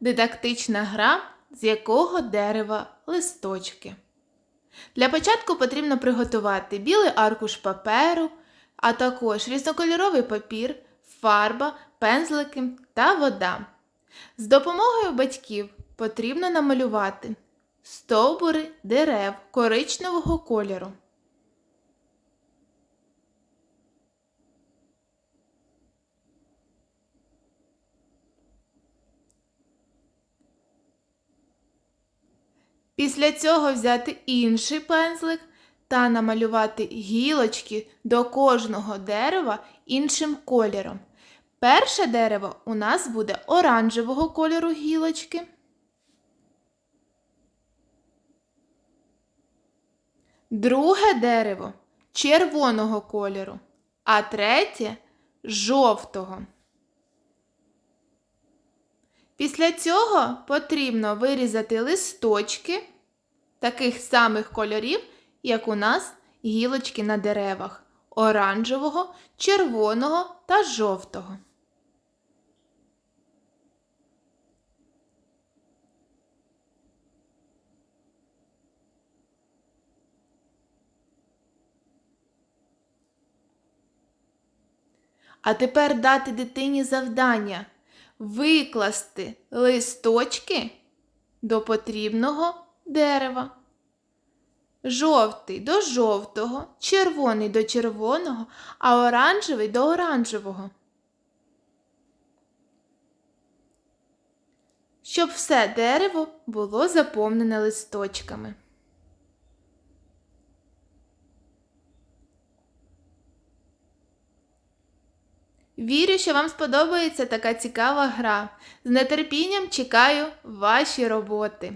дидактична гра, з якого дерева листочки. Для початку потрібно приготувати білий аркуш паперу, а також різнокольоровий папір, фарба, пензлики та вода. З допомогою батьків потрібно намалювати стовбури дерев коричневого кольору. Після цього взяти інший пензлик та намалювати гілочки до кожного дерева іншим кольором. Перше дерево у нас буде оранжевого кольору гілочки. Друге дерево червоного кольору, а третє жовтого. Після цього потрібно вирізати листочки таких самих кольорів, як у нас гілочки на деревах оранжевого, червоного та жовтого. А тепер дати дитині завдання викласти листочки до потрібного дерева. Жовтий до жовтого, червоний до червоного, а оранжевий до оранжевого. Щоб все дерево було заповнене листочками. Вірю, що вам сподобається така цікава гра. З нетерпінням чекаю ваші роботи.